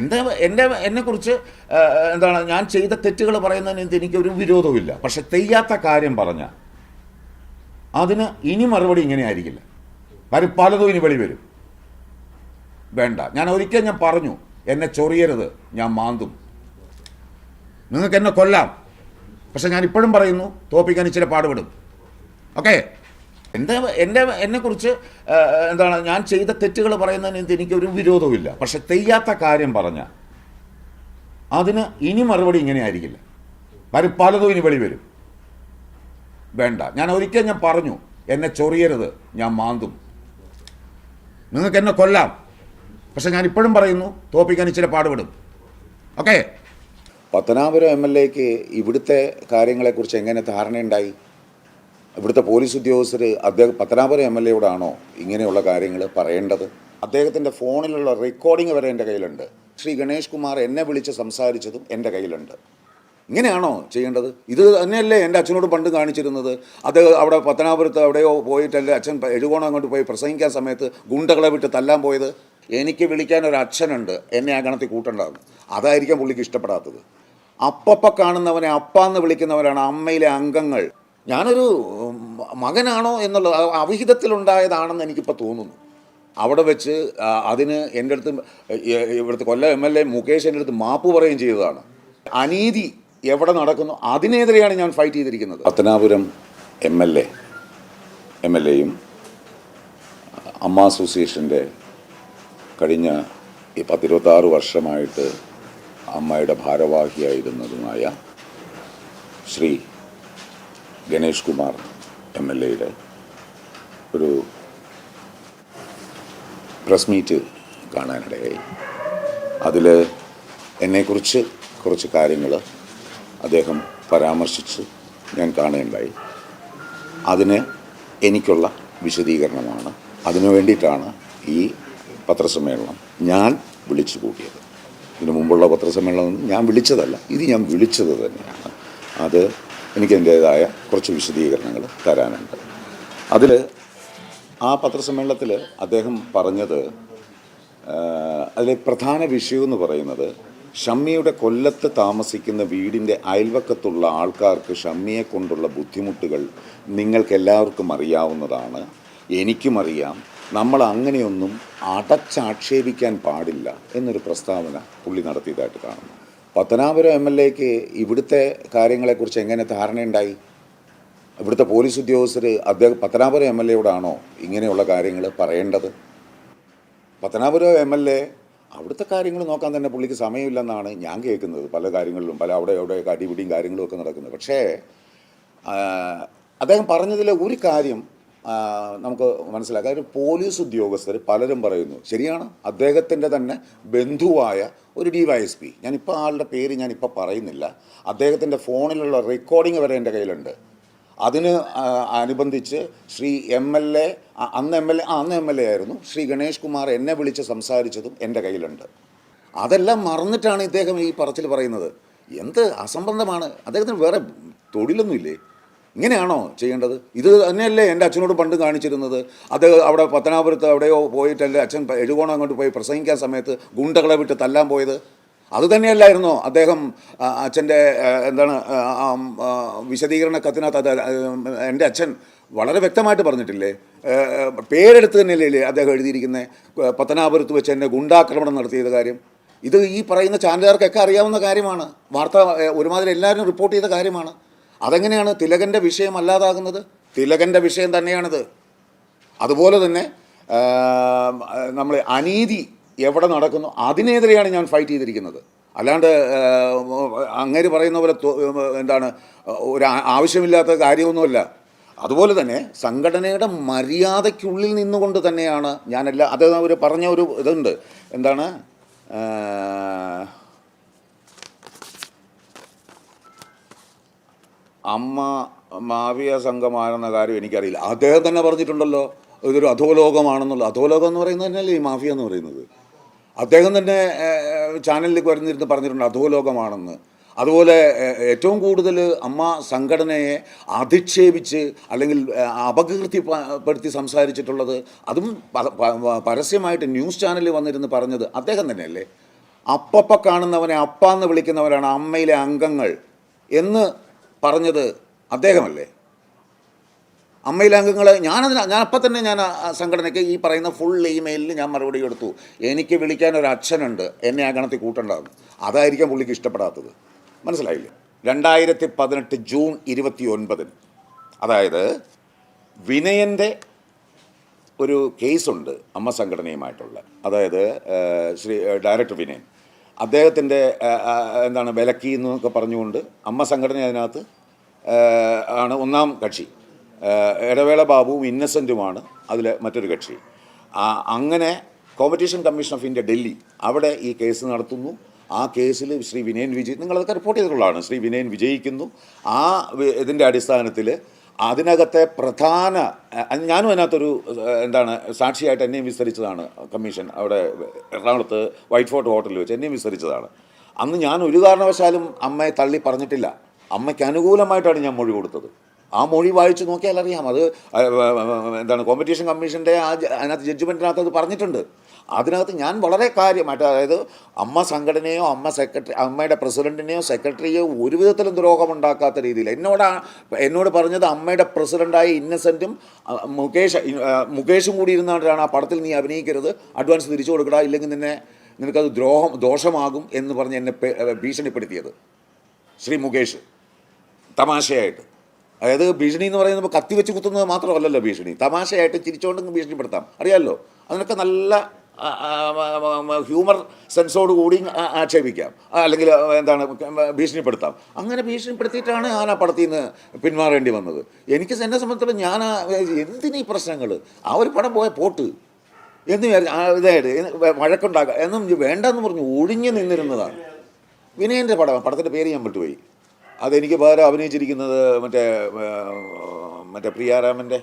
എന്റെ എന്റെ എന്നെക്കുറിച്ച് കുറിച്ച് എന്താണ് ഞാൻ ചെയ്ത തെറ്റുകൾ പറയുന്നതിന് എനിക്കൊരു വിരോധവുമില്ല. പക്ഷെ തെയ്യാത്ത കാര്യം പറഞ്ഞ അതിന് ഇനി മറുപടി ഇങ്ങനെ ആയിരിക്കില്ല വരും പലതും ഇനി വെളി വരും. വേണ്ട. ഞാൻ ഒരിക്കൽ ഞാൻ പറഞ്ഞു എന്നെ ചൊറിയരുത് ഞാൻ മാന്തും. നിങ്ങൾക്ക് എന്നെ കൊല്ലാം. പക്ഷെ ഞാൻ ഇപ്പോഴും പറയുന്നു തോപ്പിക്കാൻ ഇച്ചിരി പാടുപെടും. ഓക്കെ? എന്റെ എന്റെ എന്നെക്കുറിച്ച് കുറിച്ച് എന്താണ് ഞാൻ ചെയ്ത തെറ്റുകൾ പറയുന്നതിന് എനിക്കൊരു വിരോധവുമില്ല. പക്ഷെ തെയ്യാത്ത കാര്യം പറഞ്ഞ അതിന് ഇനി മറുപടി ഇങ്ങനെ ആയിരിക്കില്ല വരും പലതും ഇനി വെളി വരും. വേണ്ട. ഞാൻ ഒരിക്കൽ ഞാൻ പറഞ്ഞു എന്നെ ചൊറിയരുത് ഞാൻ മാന്തും. നിങ്ങൾക്ക് എന്നെ കൊല്ലാം. പക്ഷെ ഞാൻ ഇപ്പോഴും പറയുന്നു തോപ്പിക്കാൻ ഇച്ചിരി പാടുപെടും. ഓക്കെ? പത്തനാപുരം എം എൽ എക്ക് ഇവിടുത്തെ കാര്യങ്ങളെക്കുറിച്ച് എങ്ങനെ ധാരണയുണ്ടായി? ഇവിടുത്തെ പോലീസ് ഉദ്യോഗസ്ഥർ അദ്ദേഹം പത്തനാപുരം എം എൽ എയോടാണോ ഇങ്ങനെയുള്ള കാര്യങ്ങൾ പറയേണ്ടത്? അദ്ദേഹത്തിന്റെ ഫോണിലുള്ള റെക്കോർഡിംഗ് വരെ എന്റെ കയ്യിലുണ്ട്. ശ്രീ ഗണേഷ് കുമാർ എന്നെ വിളിച്ച് സംസാരിച്ചതും എന്റെ കയ്യിലുണ്ട്. ഇങ്ങനെയാണോ ചെയ്യേണ്ടത്? ഇത് തന്നെയല്ലേ എന്റെ അച്ഛനോട് പണ്ട് കാണിച്ചിരുന്നത്. അത് അവിടെ പത്തനാപുരത്ത് എവിടെയോ പോയിട്ട് എന്റെ അച്ഛൻ എഴുകോണം അങ്ങോട്ട് പോയി പ്രസംഗിക്കാൻ സമയത്ത് ഗുണ്ടകളെ വിട്ട് തല്ലാൻ പോയത്? എനിക്ക് വിളിക്കാൻ ഒരു അച്ഛനുണ്ട്. എന്നെ ആ ഗണത്തിൽ കൂട്ടേണ്ടതെന്ന് അതായിരിക്കാം പുള്ളിക്ക് ഇഷ്ടപ്പെടാത്തത്. അപ്പപ്പ കാണുന്നവനെ അപ്പ എന്ന് വിളിക്കുന്നവരാണ് അമ്മയിലെ അംഗങ്ങൾ. ഞാനൊരു മകനാണോ എന്നുള്ളത് അവിഹിതത്തിലുണ്ടായതാണെന്ന് എനിക്കിപ്പോൾ തോന്നുന്നു. അവിടെ വെച്ച് അതിന് എന്റെ അടുത്ത് ഇവിടുത്തെ Kollam M L A Mukesh എന്റെ അടുത്ത് മാപ്പ് പറയുകയും ചെയ്തതാണ്. അനീതി എവിടെ നടക്കുന്നു അതിനെതിരെയാണ് ഞാൻ ഫൈറ്റ് ചെയ്തിരിക്കുന്നത്. Pathanapuram M L A M L എയും അമ്മ അസോസിയേഷന്റെ കഴിഞ്ഞ ഈ പത്തിരുപത്താറ് വർഷമായിട്ട് അമ്മയുടെ ഭാരവാഹിയായിരുന്നതുമായ ശ്രീ ഗണേഷ് കുമാർ എം എൽ എയുടെ ഒരു പ്രസ് മീറ്റ് കാണാനിടയായി. അതിൽ എന്നെക്കുറിച്ച് കുറച്ച് കാര്യങ്ങൾ അദ്ദേഹം പരാമർശിച്ച് ഞാൻ കാണുകയുണ്ടായി. അതിന് എനിക്കുള്ള വിശദീകരണമാണ്. അതിനു വേണ്ടിയിട്ടാണ് ഈ പത്രസമ്മേളനം ഞാൻ വിളിച്ചു കൂട്ടിയത്. ഇതിനു മുമ്പുള്ള പത്രസമ്മേളനം ഞാൻ വിളിച്ചതല്ല ഇത് ഞാൻ വിളിച്ചത് തന്നെയാണ്. അത് എനിക്ക് എന്റെതായ കുറച്ച് വിശദീകരണങ്ങൾ തരാനുണ്ട്. അതിൽ ആ പത്രസമ്മേളനത്തിൽ അദ്ദേഹം പറഞ്ഞത് അതിലെ പ്രധാന വിഷയം എന്ന് പറയുന്നത് ഷമ്മിയുടെ കൊല്ലത്ത് താമസിക്കുന്ന വീടിന്റെ അയൽവക്കത്തുള്ള ആൾക്കാർക്ക് ഷമ്മിയെ കൊണ്ടുള്ള ബുദ്ധിമുട്ടുകൾ നിങ്ങൾക്കെല്ലാവർക്കും അറിയാവുന്നതാണ്. എനിക്കും അറിയാം നമ്മൾ അങ്ങനെയൊന്നും അടച്ചാക്ഷേപിക്കാൻ പാടില്ല എന്നൊരു പ്രസ്താവന പുള്ളി നടത്തിയതായിട്ട് കാണുന്നു. പത്തനാപുരം എം എൽ എക്ക് ഇവിടുത്തെ കാര്യങ്ങളെക്കുറിച്ച് എങ്ങനെ ധാരണയുണ്ടായി? ഇവിടുത്തെ പോലീസ് ഉദ്യോഗസ്ഥർ അദ്ദേഹം പത്തനാപുരം എം എൽ എയോടാണോ ഇങ്ങനെയുള്ള കാര്യങ്ങൾ പറയേണ്ടത്? പത്തനാപുരം എം എൽ എ അവിടുത്തെ കാര്യങ്ങൾ നോക്കാൻ തന്നെ പുള്ളിക്ക് സമയമില്ലെന്നാണ് ഞാൻ കേൾക്കുന്നത് പല കാര്യങ്ങളിലും പല അവിടെ അവിടെ അടിപിടിയും കാര്യങ്ങളും ഒക്കെ നടക്കുന്നത്. പക്ഷേ അദ്ദേഹം പറഞ്ഞതിലെ ഒരു കാര്യം നമുക്ക് മനസ്സിലാക്കാം. ഒരു പോലീസ് ഉദ്യോഗസ്ഥർ പലരും പറയുന്നു ശരിയാണ് അദ്ദേഹത്തിന്റെ തന്നെ ബന്ധുവായ ഒരു ഡി വൈ എസ് പി ഞാനിപ്പോൾ ആളുടെ പേര് ഞാനിപ്പോൾ പറയുന്നില്ല അദ്ദേഹത്തിന്റെ ഫോണിലുള്ള റെക്കോർഡിംഗ് വരെ എന്റെ കയ്യിലുണ്ട്. അതിന് അനുബന്ധിച്ച് ശ്രീ എം എൽ എ അന്ന് എം എൽ എ അന്ന് എം എൽ എ ആയിരുന്നു ശ്രീ ഗണേഷ് കുമാർ എന്നെ വിളിച്ച് സംസാരിച്ചതും എന്റെ കയ്യിലുണ്ട്. അതെല്ലാം മറന്നിട്ടാണ് ഇദ്ദേഹം ഈ പറച്ചിൽ പറയുന്നത്. എന്ത് അസംബന്ധമാണ്? അദ്ദേഹത്തിന് വേറെ തൊഴിലൊന്നുമില്ലേ? ഇങ്ങനെയാണോ ചെയ്യേണ്ടത്? ഇത് തന്നെയല്ലേ എന്റെ അച്ഛനോട് പണ്ട് കാണിച്ചിരുന്നത്. അത് അവിടെ പത്തനാപുരത്ത് എവിടെയോ പോയിട്ട് എന്റെ അച്ഛൻ എഴുകോണം അങ്ങോട്ട് പോയി പ്രസംഗിക്കാൻ സമയത്ത് ഗുണ്ടകളെ വിട്ട് തല്ലാൻ പോയത്. അത് തന്നെയല്ലായിരുന്നോ? അദ്ദേഹം അച്ഛന്റെ എന്താണ് വിശദീകരണ കത്തിനകത്ത് എന്റെ അച്ഛൻ വളരെ വ്യക്തമായിട്ട് പറഞ്ഞിട്ടില്ലേ? പേരെടുത്ത് തന്നെയല്ലേ അദ്ദേഹം എഴുതിയിരിക്കുന്നത് പത്തനാപുരത്ത് വെച്ച് എന്നെ ഗുണ്ടാക്രമണം നടത്തിയത് കാര്യം. ഇത് ഈ പറയുന്ന ചാനലുകാർക്കൊക്കെ അറിയാവുന്ന കാര്യമാണ്. വാർത്ത ഒരുമാതിരി എല്ലാവരും റിപ്പോർട്ട് ചെയ്ത കാര്യമാണ്. അതെങ്ങനെയാണ് തിലകന്റെ വിഷയം അല്ലാതാകുന്നത്? തിലകന്റെ വിഷയം തന്നെയാണിത്. അതുപോലെ തന്നെ നമ്മൾ അനീതി എവിടെ നടക്കുന്നു? അതിനെതിരെയാണ് ഞാൻ ഫൈറ്റ് ചെയ്തിരിക്കുന്നത്. അല്ലാണ്ട് അങ്ങേര് പറയുന്ന പോലെ എന്താണ് ഒരു ആവശ്യമില്ലാത്ത കാര്യമൊന്നുമല്ല. അതുപോലെ തന്നെ സംഘടനയുടെ മര്യാദയ്ക്കുള്ളിൽ നിന്നുകൊണ്ട് തന്നെയാണ് ഞാനെല്ലാം അത് അവർ പറഞ്ഞ ഒരു ഇതുണ്ട്. എന്താണ് അമ്മ മാവിയ സംഘമാണെന്ന കാര്യം എനിക്കറിയില്ല. അദ്ദേഹം തന്നെ പറഞ്ഞിട്ടുണ്ടല്ലോ ഇതൊരു അധോലോകമാണെന്നുള്ള അധോലോകം എന്ന് പറയുന്നത് തന്നെയല്ലേ ഈ മാഫിയ എന്ന് പറയുന്നത്? അദ്ദേഹം തന്നെ ചാനലിലേക്ക് വരുന്നിരുന്ന് പറഞ്ഞിട്ടുണ്ട് അധോലോകമാണെന്ന്. അതുപോലെ ഏറ്റവും കൂടുതൽ അമ്മ സംഘടനയെ അധിക്ഷേപിച്ച് അല്ലെങ്കിൽ അപകീർത്തിപ്പെടുത്തി സംസാരിച്ചിട്ടുള്ളത് അതും പരസ്യമായിട്ട് ന്യൂസ് ചാനലിൽ വന്നിരുന്ന് പറഞ്ഞത് അദ്ദേഹം തന്നെയല്ലേ? അപ്പപ്പ കാണുന്നവനെ അപ്പ എന്ന് വിളിക്കുന്നവരാണ് അമ്മയിലെ അംഗങ്ങൾ എന്ന് പറഞ്ഞത് അദ്ദേഹമല്ലേ? അമ്മയിലെ അംഗങ്ങൾ ഞാനതിന് ഞാൻ തന്നെ ഞാൻ സംഘടനയ്ക്ക് ഈ പറയുന്ന ഫുൾ ഇമെയിലിൽ ഞാൻ മറുപടി കൊടുത്തു. എനിക്ക് വിളിക്കാൻ ഒരു അച്ഛനുണ്ട് എന്നെ ആ ഗണത്തിൽ കൂട്ടേണ്ടതെന്ന് അതായിരിക്കാം പുള്ളിക്ക് ഇഷ്ടപ്പെടാത്തത്. മനസ്സിലായില്ലേ? രണ്ടായിരത്തി പതിനെട്ട് ജൂൺ ഇരുപത്തി ഒൻപതിന് അതായത് വിനയന്റെ ഒരു കേസുണ്ട് അമ്മ സംഘടനയുമായിട്ടുള്ള. അതായത് ശ്രീ ഡയറക്ടർ വിനയൻ. അദ്ദേഹത്തിന്റെ എന്താണ് വിലക്കി എന്നൊക്കെ പറഞ്ഞുകൊണ്ട് അമ്മ സംഘടന അതിനകത്ത് ആണ് ഒന്നാം കക്ഷി. ഇടവേള ബാബുവും ഇന്നസെന്റുമാണ് അതിൽ മറ്റൊരു കക്ഷി. അങ്ങനെ competition commission of India Delhi അവിടെ ഈ കേസ് നടത്തുന്നു. ആ കേസിൽ ശ്രീ വിനയൻ വിജയ് നിങ്ങളതൊക്കെ റിപ്പോർട്ട് ചെയ്തിട്ടുള്ളതാണ്. ശ്രീ വിനയൻ വിജയിക്കുന്നു. ആ ഇതിന്റെ അടിസ്ഥാനത്തിൽ അതിനകത്തെ പ്രധാന ഞാനും അതിനകത്തൊരു എന്താണ് സാക്ഷിയായിട്ട് എന്നെയും വിസ്തരിച്ചതാണ് കമ്മീഷൻ. അവിടെ എറണാകുളത്ത് വൈറ്റ് ഫോർട്ട് ഹോട്ടലിൽ വെച്ച് എന്നെയും വിസ്തരിച്ചതാണ്. അന്ന് ഞാൻ ഒരു കാരണവശാലും അമ്മയെ തള്ളി പറഞ്ഞിട്ടില്ല. അമ്മയ്ക്ക് അനുകൂലമായിട്ടാണ് ഞാൻ മൊഴി കൊടുത്തത്. ആ മൊഴി വായിച്ച് നോക്കിയാൽ അറിയാം. അത് എന്താണ് കോമ്പറ്റീഷൻ കമ്മീഷന്റെ ആ അതിനകത്ത് ജഡ്ജ്മെന്റിനകത്ത് അത് പറഞ്ഞിട്ടുണ്ട്. അതിനകത്ത് ഞാൻ വളരെ കാര്യമായിട്ട് അതായത് അമ്മ സംഘടനയോ അമ്മ സെക്രട്ടറി അമ്മയുടെ പ്രസിഡന്റിനെയോ സെക്രട്ടറിയോ ഒരു വിധത്തിലും ദ്രോഹമുണ്ടാക്കാത്ത രീതിയിൽ. എന്നോടാ എന്നോട് പറഞ്ഞത് അമ്മയുടെ പ്രസിഡന്റായ ഇന്നസെന്റും മുകേഷ് മുകേഷും കൂടി ഇരുന്നാണ്ടാണ് ആ പടത്തിൽ നീ അഭിനയിക്കരുത്. അഡ്വാൻസ് തിരിച്ചു കൊടുക്കടാ ഇല്ലെങ്കിൽ നിന്നെ നിനക്കത് ദ്രോഹം ദോഷമാകും എന്ന് പറഞ്ഞ് എന്നെ ഭീഷണിപ്പെടുത്തിയത് ശ്രീ മുകേഷ്. തമാശയായിട്ട്. അതായത് ഭീഷണി എന്ന് പറയുന്നത് കത്തി വെച്ച് കുത്തുന്നത് മാത്രമല്ലല്ലോ ഭീഷണി. തമാശയായിട്ട് ചിരിച്ചുകൊണ്ടെങ്കിൽ ഭീഷണിപ്പെടുത്താം. അറിയാമല്ലോ അതിനൊക്കെ നല്ല ഹ്യൂമർ സെൻസോട് കൂടി ആക്ഷേപിക്കാം. അല്ലെങ്കിൽ എന്താണ് ഭീഷണിപ്പെടുത്താം. അങ്ങനെ ഭീഷണിപ്പെടുത്തിയിട്ടാണ് ഞാൻ ആ പടത്തിൽ നിന്ന് പിന്മാറേണ്ടി വന്നത്. എനിക്ക് എന്നെ സംബന്ധിച്ചിടത്തോളം ഞാൻ എന്തിനീ പ്രശ്നങ്ങൾ? ആ ഒരു പടം പോയ പോട്ട്. എന്ന് ഇതായത്? വഴക്കുണ്ടാക്കുക എന്നും വേണ്ടെന്ന് പറഞ്ഞു ഒഴിഞ്ഞു നിന്നിരുന്നതാണ്. വിനയന്റെ പടം പടത്തിന്റെ പേര് ഞാൻ വിട്ടുപോയി. അതെനിക്ക് പകരം അഭിനയിച്ചിരിക്കുന്നത് മറ്റേ മറ്റേ പ്രിയാരാമന്റെ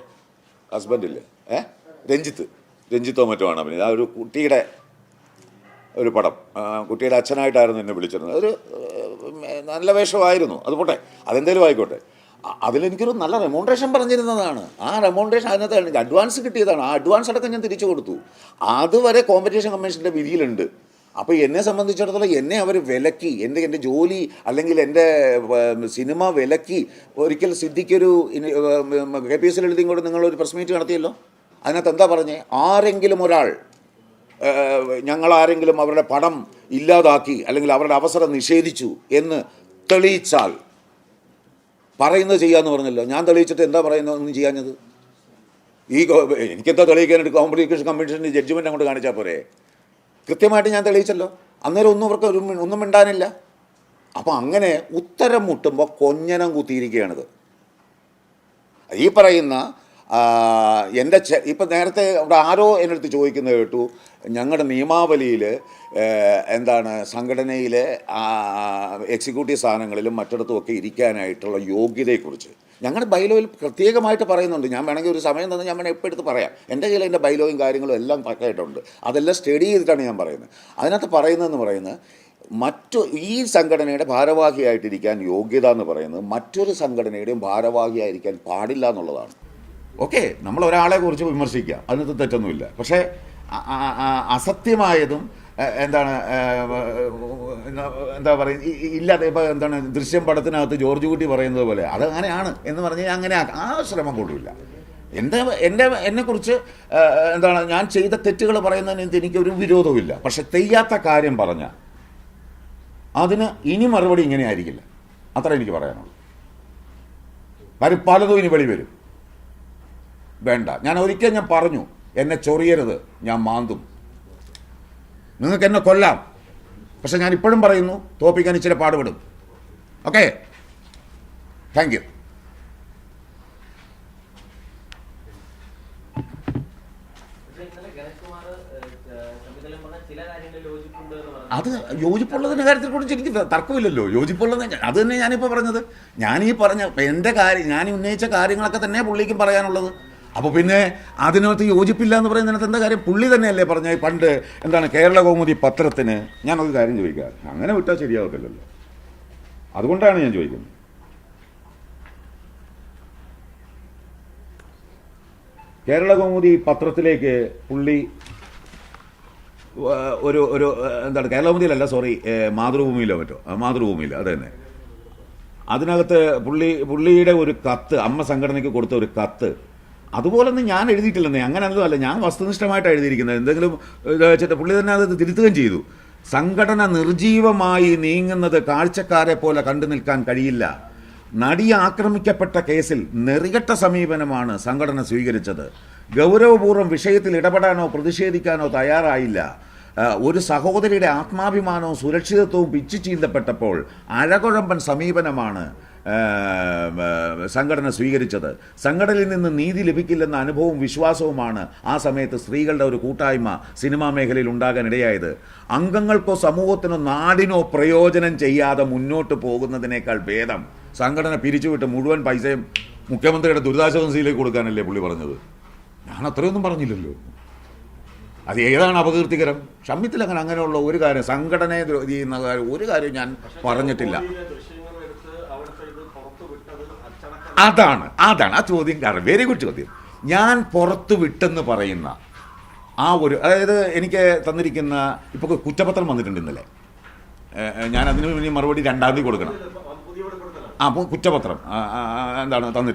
ഹസ്ബൻഡില്ലേ ഏ? രഞ്ജിത്ത്. രഞ്ജിത്തോ മറ്റോ ആണ് അഭിനയിച്ചത്. ആ ഒരു കുട്ടിയുടെ ഒരു പടം. കുട്ടിയുടെ അച്ഛനായിട്ടായിരുന്നു എന്നെ വിളിച്ചിരുന്നത്. ഒരു നല്ല വേഷമായിരുന്നു. അത് പോട്ടെ അതെന്തേലും ആയിക്കോട്ടെ. അതിലെനിക്കൊരു നല്ല റെമോണ്ടേഷൻ പറഞ്ഞിരുന്നതാണ്. ആ റെമോണ്ടേഷൻ അതിനകത്ത് എനിക്ക് അഡ്വാൻസ് കിട്ടിയതാണ്. ആ അഡ്വാൻസ് അടക്കം ഞാൻ തിരിച്ചു കൊടുത്തു. അതുവരെ കോമ്പറ്റീഷൻ കമ്മീഷന്റെ വിധിയിലുണ്ട്. അപ്പോൾ എന്നെ സംബന്ധിച്ചിടത്തോളം എന്നെ അവർ വിലക്കി എന്റെ എന്റെ ജോലി അല്ലെങ്കിൽ എന്റെ സിനിമ വിലക്കി ഒരിക്കൽ സിദ്ധിക്കൊരു കെ പി എസ് എൽ എഴുതി കൂടെ നിങ്ങളൊരു പ്രസ് മീറ്റ് നടത്തിയല്ലോ? അതിനകത്ത് എന്താ പറഞ്ഞേ? ആരെങ്കിലും ഒരാൾ ഞങ്ങളാരെങ്കിലും അവരുടെ പണം ഇല്ലാതാക്കി അല്ലെങ്കിൽ അവരുടെ അവസരം നിഷേധിച്ചു എന്ന് തെളിയിച്ചാൽ പറയുന്നത് ചെയ്യാമെന്ന് പറഞ്ഞല്ലോ. ഞാൻ തെളിയിച്ചിട്ട് എന്താ പറയുന്നത് ഒന്നും ചെയ്യാഞ്ഞത്? ഈ എനിക്കെന്താ തെളിയിക്കാനായിട്ട് കോമ്പറ്റീഷൻ കമ്മീഷന്റെ ജഡ്ജ്മെന്റ് അങ്ങോട്ട് കാണിച്ചാൽ പോരെ? കൃത്യമായിട്ട് ഞാൻ തെളിയിച്ചല്ലോ. അന്നേരം ഒന്നും അവർക്ക് ഒരു ഒന്നും മിണ്ടാനില്ല. അപ്പോൾ അങ്ങനെ ഉത്തരം മുട്ടുമ്പോൾ കൊഞ്ഞനം കുത്തിയിരിക്കുകയാണിത്. ഈ പറയുന്ന എന്റെ ചെ ഇപ്പം നേരത്തെ അവിടെ ആരോ എന്നെടുത്ത് ചോദിക്കുന്നത് കേട്ടു ഞങ്ങളുടെ നിയമാവലിയിൽ എന്താണ് സംഘടനയിലെ എക്സിക്യൂട്ടീവ് സ്ഥാനങ്ങളിലും മറ്റിടത്തും ഒക്കെ ഇരിക്കാനായിട്ടുള്ള യോഗ്യതയെക്കുറിച്ച്. ഞങ്ങളുടെ ബൈലോയിൽ പ്രത്യേകമായിട്ട് പറയുന്നുണ്ട്. ഞാൻ വേണമെങ്കിൽ ഒരു സമയം തന്നെ ഞാൻ വേണമെങ്കിൽ എപ്പോൾ എടുത്ത് പറയാം. എന്റെ കയ്യിൽ എന്റെ ബൈലോയും കാര്യങ്ങളും എല്ലാം പക്കായിട്ടുണ്ട്. അതെല്ലാം സ്റ്റഡി ചെയ്തിട്ടാണ് ഞാൻ പറയുന്നത്. അതിനകത്ത് പറയുന്നതെന്ന് പറയുന്നത് മറ്റു ഈ സംഘടനയുടെ ഭാരവാഹിയായിട്ടിരിക്കാൻ യോഗ്യത എന്ന് പറയുന്നത് മറ്റൊരു സംഘടനയുടെയും ഭാരവാഹിയായിരിക്കാൻ പാടില്ല എന്നുള്ളതാണ്. ഓക്കെ നമ്മൾ ഒരാളെ കുറിച്ച് വിമർശിക്കുക അതിനകത്ത് തെറ്റൊന്നുമില്ല. പക്ഷേ അസത്യമായതും എന്താണ് എന്താ- പറയുക ഇല്ലാതെ ഇപ്പോൾ എന്താണ് ദൃശ്യം പടത്തിനകത്ത് ജോർജ് കുട്ടി പറയുന്നത് പോലെ അത് അങ്ങനെയാണ് എന്ന് പറഞ്ഞ് അങ്ങനെ ആ- ശ്രമം കൊള്ളില്ല എന്റെ എന്റെ എന്നെക്കുറിച്ച് എന്താണ് ഞാൻ ചെയ്ത തെറ്റുകൾ പറയുന്നതിന് എനിക്കൊരു വിരോധവുമില്ല. പക്ഷെ തെയ്യാത്ത കാര്യം പറഞ്ഞ അതിന് ഇനി മറുപടി ഇങ്ങനെ ആയിരിക്കില്ല അത്ര എനിക്ക് പറയാനുള്ളൂ. വരും. പലതും ഇനി വെളി വരും വേണ്ട. ഞാൻ ഒരിക്കൽ ഞാൻ പറഞ്ഞു എന്നെ ചൊറിയരുത് ഞാൻ മാന്തും. നിങ്ങൾക്ക് എന്നെ കൊല്ലാം. പക്ഷെ ഞാൻ ഇപ്പോഴും പറയുന്നു തോപ്പിക്കാൻ ഇച്ചിരി പാടുപെടും. ഓക്കെ? താങ്ക് യു അത് യോജിപ്പുള്ളതിന്റെ കാര്യത്തിൽ കൂടി എനിക്ക് തർക്കമില്ലല്ലോ. യോജിപ്പുള്ളത് അത് തന്നെ ഞാനിപ്പോൾ പറഞ്ഞത്. ഞാനീ പറഞ്ഞ എന്റെ കാര്യം ഞാൻ ഉന്നയിച്ച കാര്യങ്ങളൊക്കെ തന്നെ പുള്ളിക്കും പറയാനുള്ളത്. അപ്പോൾ പിന്നെ അതിനകത്ത് യോജിപ്പില്ല എന്ന് പറയുന്നതിനകത്ത് എന്താ കാര്യം? പുള്ളി തന്നെയല്ലേ പറഞ്ഞ പണ്ട് എന്താണ് കേരള കൗമുദി പത്രത്തിന് ഞാനൊരു കാര്യം ചോദിക്കാം. അങ്ങനെ വിട്ടാൽ ശരിയാവത്തില്ലല്ലോ. അതുകൊണ്ടാണ് ഞാൻ ചോദിക്കുന്നത്. കേരള കൗമുദി പത്രത്തിലേക്ക് പുള്ളി ഒരു ഒരു എന്താണ് കേരളമതിയിലല്ല സോറി മാതൃഭൂമിയിലോ മറ്റോ? മാതൃഭൂമിയിൽ അത് തന്നെ. അതിനകത്ത് പുള്ളി പുള്ളിയുടെ ഒരു കത്ത് അമ്മ സംഘടനയ്ക്ക് കൊടുത്ത ഒരു കത്ത് അതുപോലൊന്നും ഞാൻ എഴുതിയിട്ടില്ലെന്നേ. അങ്ങനെ ഒന്നും അല്ല. ഞാൻ വസ്തുനിഷ്ഠമായിട്ട് എഴുതിയിരിക്കുന്നത്. എന്തെങ്കിലും വെച്ചിട്ട് പുള്ളി തന്നെ അത് തിരുത്തുകയും ചെയ്തു. സംഘടന നിർജീവമായി നീങ്ങുന്നത് കാഴ്ചക്കാരെ പോലെ കണ്ടു നിൽക്കാൻ കഴിയില്ല. നടി ആക്രമിക്കപ്പെട്ട കേസിൽ നെറികെട്ട സമീപനമാണ് സംഘടന സ്വീകരിച്ചത്. ഗൗരവപൂർവം വിഷയത്തിൽ ഇടപെടാനോ പ്രതിഷേധിക്കാനോ തയ്യാറായില്ല. ഒരു സഹോദരിയുടെ ആത്മാഭിമാനവും സുരക്ഷിതത്വവും പിച്ചു ചീന്തപ്പെട്ടപ്പോൾ അഴകുഴമ്പൻ സമീപനമാണ് സംഘടന സ്വീകരിച്ചത്. സംഘടനയിൽ നിന്ന് നീതി ലഭിക്കില്ലെന്ന അനുഭവവും വിശ്വാസവുമാണ് ആ സമയത്ത് സ്ത്രീകളുടെ ഒരു കൂട്ടായ്മ സിനിമാ മേഖലയിൽ ഉണ്ടാകാൻ ഇടയായത്. അംഗങ്ങൾക്കോ സമൂഹത്തിനോ നാടിനോ പ്രയോജനം ചെയ്യാതെ മുന്നോട്ട് പോകുന്നതിനേക്കാൾ ഭേദം സംഘടന പിരിച്ചുവിട്ട് മുഴുവൻ പൈസയും മുഖ്യമന്ത്രിയുടെ ദുരിതാശ്വാസ നിധിയിലേക്ക് കൊടുക്കാനല്ലേ പുള്ളി പറഞ്ഞത്? ഞാൻ അത്രയൊന്നും പറഞ്ഞില്ലല്ലോ. അത് ഏതാണ് അപകീർത്തികരം? ഷമ്മിത്തിൽ അങ്ങനെ അങ്ങനെയുള്ള ഒരു കാര്യം സംഘടനയെ കാര്യം ഒരു കാര്യം ഞാൻ പറഞ്ഞിട്ടില്ല. അതാണ് അതാണ് ആ ചോദ്യം കാരണം. വെരി ഗുഡ് ചോദ്യം. ഞാൻ പുറത്തു വിട്ടെന്ന് പറയുന്ന ആ ഒരു അതായത് എനിക്ക് തന്നിരിക്കുന്ന ഇപ്പോൾ കുറ്റപത്രം വന്നിട്ടുണ്ട് ഇന്നലെ. ഞാൻ അതിന് ഇനി മറുപടി രണ്ടാം തീയതി കൊടുക്കണം. ആ അപ്പോൾ കുറ്റപത്രം. എന്താണ് തന്നിട്ട്?